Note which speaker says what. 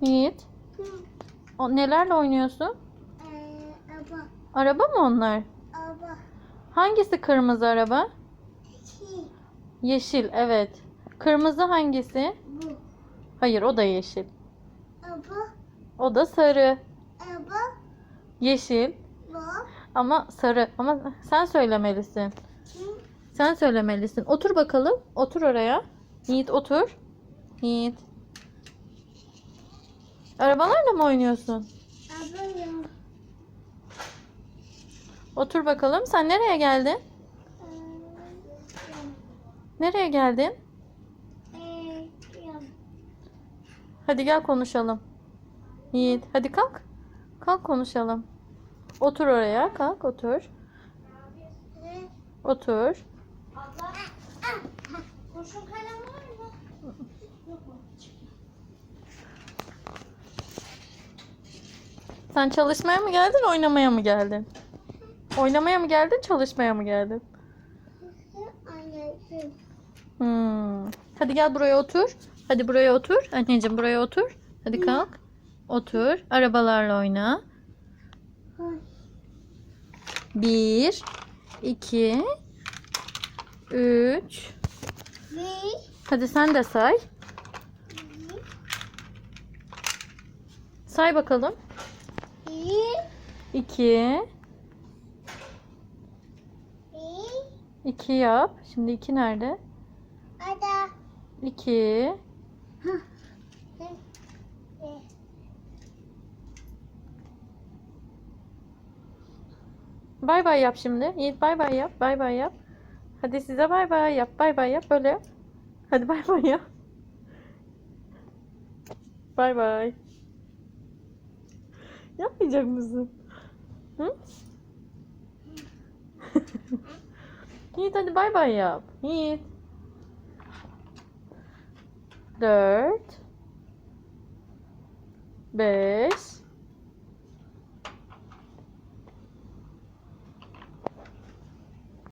Speaker 1: Yiğit. O, nelerle oynuyorsun?
Speaker 2: Ee, araba.
Speaker 1: Araba mı onlar?
Speaker 2: Araba.
Speaker 1: Hangisi kırmızı araba?
Speaker 2: İki.
Speaker 1: Yeşil, evet. Kırmızı hangisi?
Speaker 2: Bu.
Speaker 1: Hayır, o da yeşil.
Speaker 2: Araba.
Speaker 1: O da sarı.
Speaker 2: Araba.
Speaker 1: Yeşil
Speaker 2: Bu.
Speaker 1: ama sarı. Ama sen söylemelisin.
Speaker 2: Hı.
Speaker 1: Sen söylemelisin. Otur bakalım. Otur oraya. Yiğit otur. Yiğit. Arabalarla mı oynuyorsun?
Speaker 2: Yok.
Speaker 1: Otur bakalım. Sen nereye geldin?
Speaker 2: Ee,
Speaker 1: Nereye geldin?
Speaker 2: Ee.
Speaker 1: Hadi gel konuşalım. Yiğit, hadi kalk. Kalk konuşalım. Otur oraya. Kalk otur. Otur.
Speaker 2: Abla. Kurşun kalem var mı? Yok mu?
Speaker 1: Sen çalışmaya mı geldin, oynamaya mı geldin? Oynamaya mı geldin, çalışmaya mı geldin? Hmm. Hadi gel buraya otur. Hadi buraya otur. Anneciğim buraya otur. Hadi kalk. Otur. Arabalarla oyna. Bir, iki, üç. Hadi sen de say. Say bakalım.
Speaker 2: Bir.
Speaker 1: İki.
Speaker 2: Bir.
Speaker 1: iki yap. Şimdi iki nerede?
Speaker 2: Ada.
Speaker 1: İki.
Speaker 2: Bir.
Speaker 1: Bay bay yap şimdi. Yiğit bay bay yap. Bay bay yap. Hadi size bay bay yap. Bay bay yap. Böyle yap. Hadi bay bay yap. Bay bay. Yapmayacak mısın? Hı? Yiğit hadi bay bay yap. Yiğit. Dört. Beş.